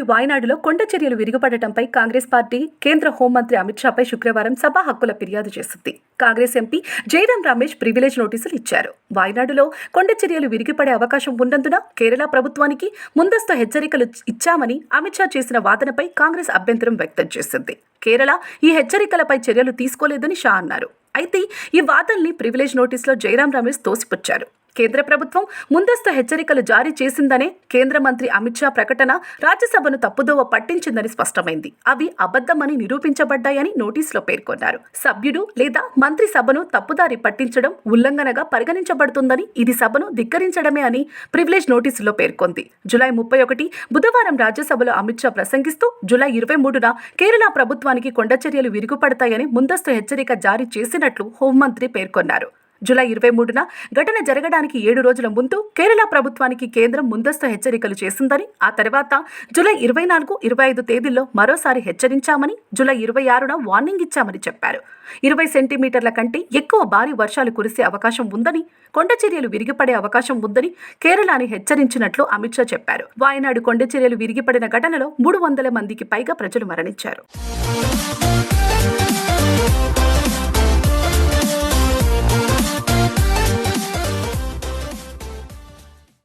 కేరళలోని వాయనాడులో కొండ చర్యలు విరిగిపడటంపై కాంగ్రెస్ పార్టీ కేంద్ర హోంమంత్రి అమిత్ షాపై శుక్రవారం సభా హక్కుల ఫిర్యాదు చేసింది. Congress MP Jairam Ramesh privilege నోటీసులు ఇచ్చారు. వాయనాడులో కొండ చర్యలు విరిగిపడే అవకాశం ఉన్నందున కేరళ ప్రభుత్వానికి ముందస్తు హెచ్చరికలు ఇచ్చామని అమిత్ షా చేసిన వాదనపై కాంగ్రెస్ అభ్యంతరం వ్యక్తం చేసింది. కేరళ ఈ హెచ్చరికలపై చర్యలు తీసుకోలేదని షా అన్నారు. అయితే ఈ వాదనని ప్రివిలేజ్ నోటీసులో జయరాం రమేష్ తోసిపుచ్చారు. కేంద్ర ప్రభుత్వం ముందస్తు హెచ్చరికలు జారీ చేసిందనే కేంద్ర మంత్రి అమిత్ షా ప్రకటన రాజ్యసభను తప్పుదోవ పట్టించిందని స్పష్టమైంది. అవి అబద్ధమని నిరూపించబడ్డాయని నోటీసులో పేర్కొన్నారు. సభ్యుడు లేదా మంత్రి సభను తప్పుదారి పట్టించడం ఉల్లంఘనగా పరిగణించబడుతుందని ఇది సభను ధిక్కరించడమే అని ప్రివిలేజ్ నోటీసులో పేర్కొంది. జులై ముప్పై ఒకటి బుధవారం రాజ్యసభలో అమిత్ షా ప్రసంగిస్తూ జులై ఇరవై మూడున కేరళ ప్రభుత్వానికి కొండ చర్యలు విరుగుపడతాయని ముందస్తు హెచ్చరిక జారీ చేసినట్లు హోంమంత్రి పేర్కొన్నారు. జూలై ఇరవై మూడున ఘటన జరగడానికి ఏడు రోజుల ముందు కేరళ ప్రభుత్వానికి కేంద్రం ముందస్తు హెచ్చరికలు చేసిందని ఆ తర్వాత జూలై ఇరవై నాలుగు ఇరవై ఐదు తేదీల్లో మరోసారి హెచ్చరించామని జూలై ఇరవై ఆరున వార్నింగ్ ఇచ్చామని చెప్పారు. ఇరవై సెంటీమీటర్ల కంటే ఎక్కువ భారీ వర్షాలు కురిసే అవకాశం ఉందని కొండ చర్యలు విరిగిపడే అవకాశం ఉందని కేరళని హెచ్చరించినట్లు అమిత్ షా చెప్పారు. వాయనాడు కొండ చర్యలు విరిగిపడిన ఘటనలో మూడు వందల మందికి పైగా ప్రజలు మరణించారు.